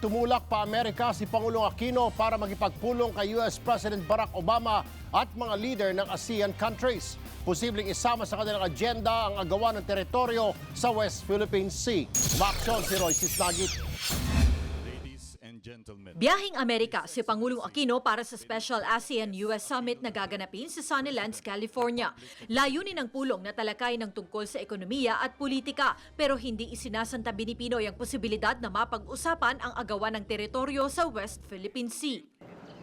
tumulak pa Amerika si Pangulong Aquino para magipagpulong kay US President Barack Obama at mga leader ng ASEAN countries. Posibleng isama sa kanilang agenda ang agawan ng teritoryo sa West Philippine Sea. Maaksyon si Roy Sisnagit. And gentlemen, Biyahing Amerika si Pangulong Aquino para sa Special ASEAN-US Summit na gaganapin sa Sunnylands, California. Layunin ng pulong na talakay ng tungkol sa ekonomiya at politika pero hindi isinasantabi ni Pinoy ang posibilidad na mapag-usapan ang agawan ng teritoryo sa West Philippine Sea.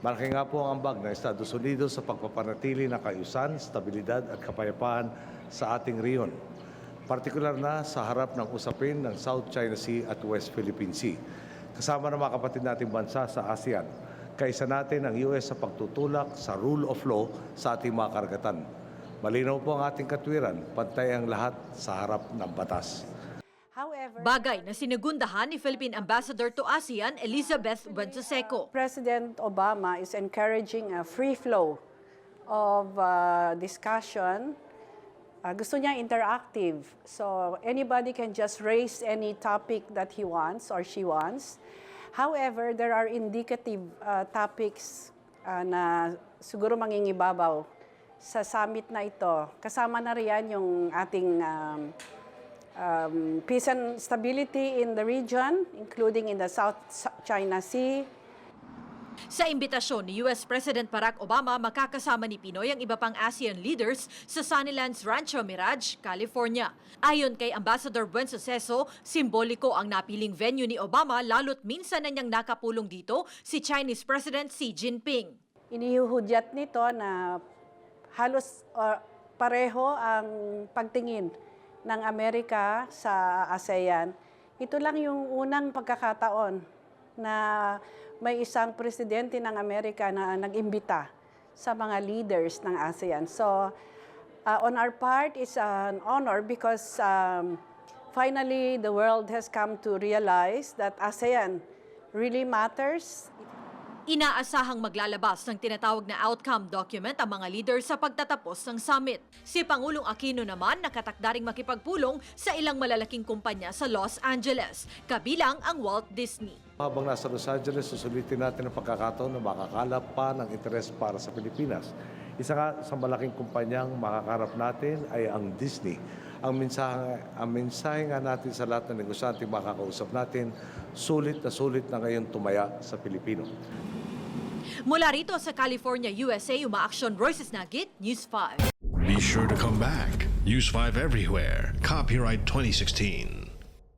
Malaki nga po ang ambag ng Estados Unidos sa pagpapanatili ng kaayusan, stabilidad at kapayapaan sa ating riyon. Partikular na sa harap ng usapin ng South China Sea at West Philippine Sea. Kasama ng mga kapatid nating bansa sa ASEAN, kaisa natin ang US sa pagtutulak sa rule of law sa ating mga karagatan. Malinaw po ang ating katwiran, pantay ang lahat sa harap ng batas. However, Bagay na sinigundahan ni Philippine Ambassador to ASEAN Elizabeth Buentoseco. President Obama is encouraging a free flow of uh, discussion. Uh, gusto niya interactive. So anybody can just raise any topic that he wants or she wants. However, there are indicative uh, topics uh, na siguro mangingibabaw sa summit na ito. Kasama na riyan yung ating um, um, peace and stability in the region, including in the South China Sea, Sa imbitasyon ni US President Barack Obama, makakasama ni Pinoy ang iba pang ASEAN leaders sa Sunnylands Rancho Mirage, California. Ayon kay Ambassador Buensoseso, simboliko ang napiling venue ni Obama lalo't minsan na niyang nakapulong dito si Chinese President Xi Jinping. inihuhudyat nito na halos uh, pareho ang pagtingin ng Amerika sa ASEAN. Ito lang yung unang pagkakataon na may isang presidente ng Amerika na nag-imbita sa mga leaders ng ASEAN. So, uh, on our part, it's an honor because um, finally the world has come to realize that ASEAN really matters. Inaasahang maglalabas ng tinatawag na outcome document ang mga leader sa pagtatapos ng summit. Si Pangulong Aquino naman nakatakdaring makipagpulong sa ilang malalaking kumpanya sa Los Angeles, kabilang ang Walt Disney. Habang nasa Los Angeles, susulitin natin ang pagkakataon na makakalap pa ng interes para sa Pilipinas. Isa nga sa malaking kumpanyang makakarap natin ay ang Disney. Ang mensahe, ang mensahe nga natin sa lahat ng negosyante makakausap natin, sulit na sulit na ngayon tumaya sa Pilipino. Mula rito sa California, USA, umaaksyon Royces Nagit, News 5. Be sure to come back. Use 5 everywhere. Copyright 2016.